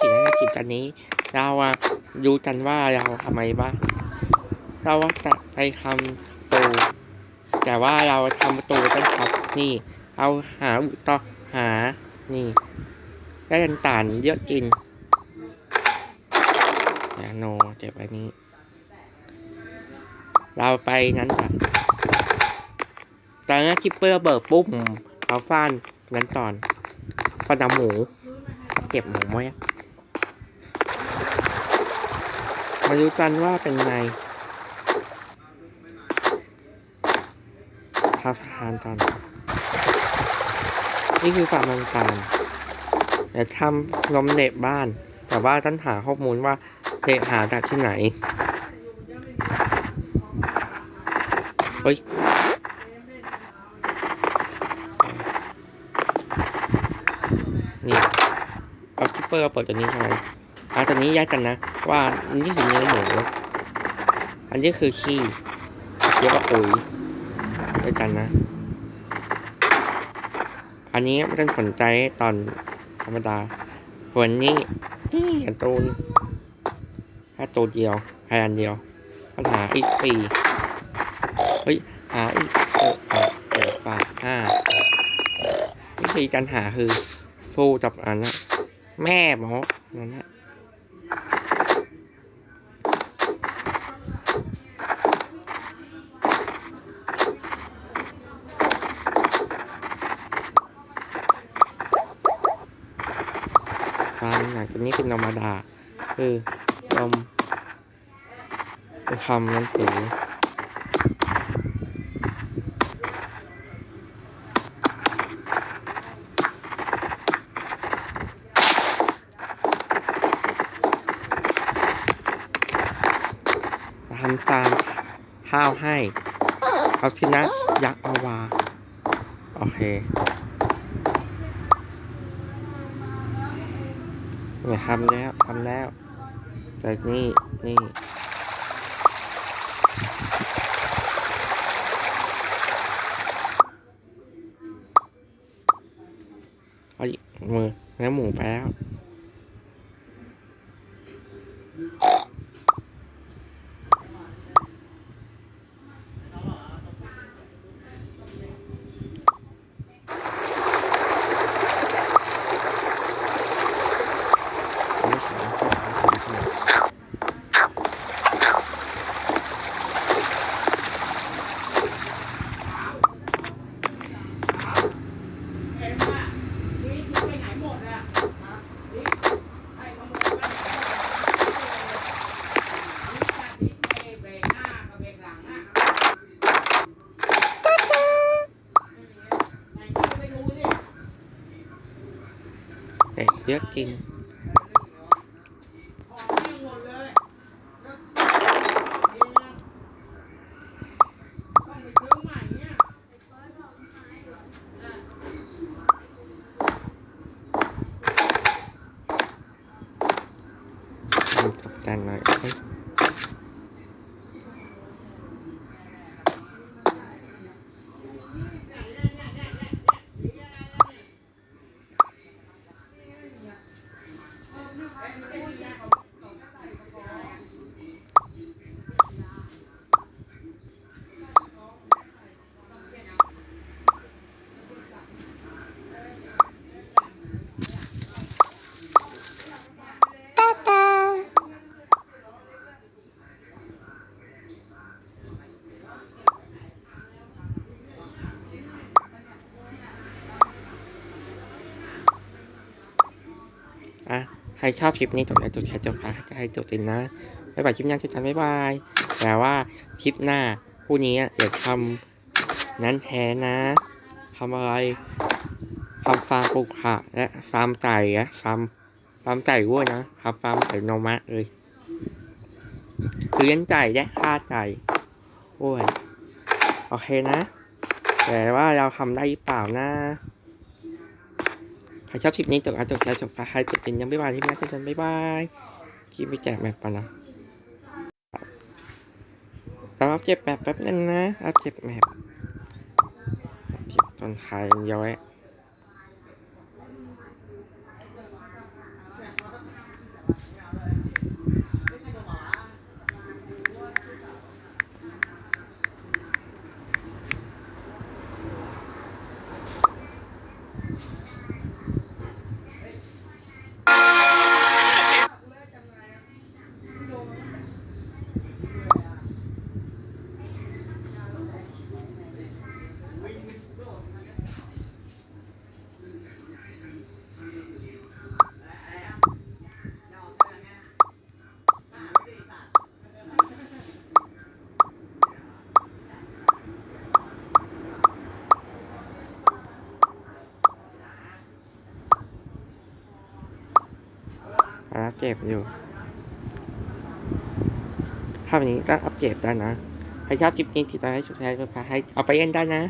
สีหน้ากิจกันนี้ เราอะดูกันว่าเราทำไมบ้างเราจะไปทำตูแต่ว่าเราทำประตูกันครับ นี่เอาหาต่อหา นี่ ได้กันต่านเยอะจริงนะโนเจ็บอันนี้ เราไปนั้นจ้ะตอนนั้นคิปเปอร์เบิร์ปุ๊บเอาฟานนั้นตอนก็นำหมูเจ็บหมูไห มอาดูกันว่าเป็นไงท้าทานตอนนี่คือฟามันตาลเดี๋ยวทำนมเด็กบ้าน แต่ว่าต้องหาข้อมูลว่าเด็กหาจากที่ไหน เฮ้ยนี่เอาคิปเปอร์เปิดตัวนี้ใช่ไหมเอาตัวนี้แยกกันนะ ว่านี่คือเนื้อหมูอันนี้คือขี้เรียกว่าปุ๋ยแยกันนะ อันนี้ไม่ต้องสนใจตอนธรรมดาส่วนนี้นี่ตูนแค่ตัวเดียวแค่อันเดียวปัญหาอีกสี่เฮ้ยหาอีกหกแปดเจ็ดแปดห้าวิธีการหาคือสู้กับอันนะแม่หมอนั่นนะฟาง อย่างตัวนี้เป็นธรรมดาคือนมคือคำนั้นสือทำตามข้าวให้ เอาทีนะยักษ์มาวา โอเค เนี่ยทำแล้วทำแล้วแต่นี่นี่เอามือเนื้อหมูไปแล้ว เห็นว่าวิทย์ไปไหนหมดอะวิทย์ใครขโมยบ้านวิทย์จัดวิทย์ไปเบรกหน้ากับเบรกหลังอะไหนก็ไปดูสิ เยอะจริงแต้องหม่เนี่ยตกแต่งหน่อยเฮ้ยอะ ใครชอบคลิปนี้กดไลค์กดแชร์กดฟ้าให้กดติดนะบ๊ายบายคลิปหน้าเจอกันบ๊ายบายแต่ว่าคลิปหน้าผู้นี้เดี๋ยวทำนั้นแท้นะทำอะไรทำฟาร์มปลูกผักและฟาร์มไก่อะฟาร์มฟาร์มไก่ด้วยนะทำฟาร์มไก่นมะเลยคือเลี้ยงไก่และฆ่าไก่โอ้ยโอเคนะ แต่ว่าเราทำได้หรือเปล่านะ ใครชอบคลิปนี้จดไลค์กดแชร์จดฟ้าให้จดติดยังไม่บายที่แม่กันบ๊ายบายคลิปไปแจกแมปปะนะเรารับเจ็บแมปแป๊บนึงนะรับเจ็บแมปรับเจ็บต้นไทยย้อย อัป เก็บอยู่ ภาพนี้ก็อัปเกรดได้นะ ใครชอบคลิปนี้ติดตามให้ช่วยแชร์ให้เอาไปเล่นได้นะ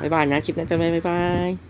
บ๊ายบายนะ คลิปนี้จะไม่บ๊ายบาย